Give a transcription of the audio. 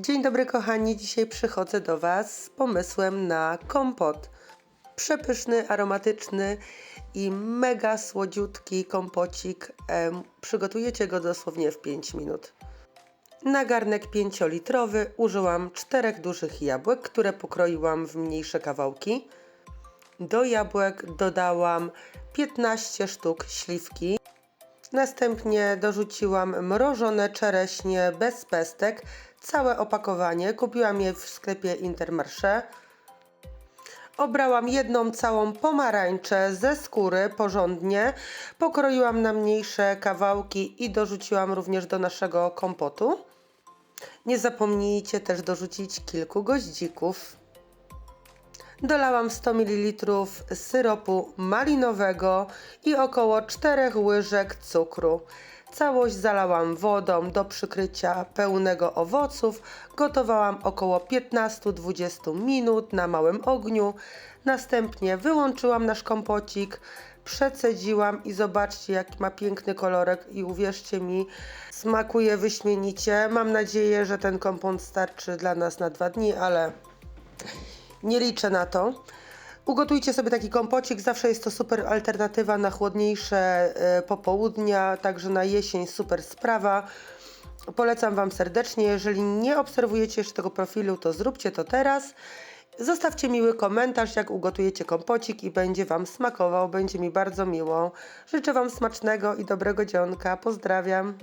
Dzień dobry kochani, dzisiaj przychodzę do Was z pomysłem na kompot. Przepyszny, aromatyczny i mega słodziutki kompocik. Przygotujecie go dosłownie w 5 minut. Na garnek 5-litrowy użyłam czterech dużych jabłek, które pokroiłam w mniejsze kawałki. Do jabłek dodałam 15 sztuk śliwki. Następnie dorzuciłam mrożone czereśnie bez pestek. Całe opakowanie. Kupiłam je w sklepie Intermarché. Obrałam jedną całą pomarańczę ze skóry porządnie. Pokroiłam na mniejsze kawałki i dorzuciłam również do naszego kompotu. Nie zapomnijcie też dorzucić kilku goździków. Dolałam 100 ml syropu malinowego i około 4 łyżek cukru. Całość zalałam wodą do przykrycia pełnego owoców. Gotowałam około 15-20 minut na małym ogniu. Następnie wyłączyłam nasz kompocik, przecedziłam i zobaczcie jaki ma piękny kolorek i uwierzcie mi, smakuje wyśmienicie. Mam nadzieję, że ten kompot starczy dla nas na dwa dni, ale nie liczę na to. Ugotujcie sobie taki kompocik, zawsze jest to super alternatywa na chłodniejsze e, popołudnia, także na jesień super sprawa. Polecam Wam serdecznie. Jeżeli nie obserwujecie jeszcze tego profilu, to zróbcie to teraz. Zostawcie miły komentarz, jak ugotujecie kompocik i będzie Wam smakował. Będzie mi bardzo miło. Życzę Wam smacznego i dobrego dzionka. Pozdrawiam.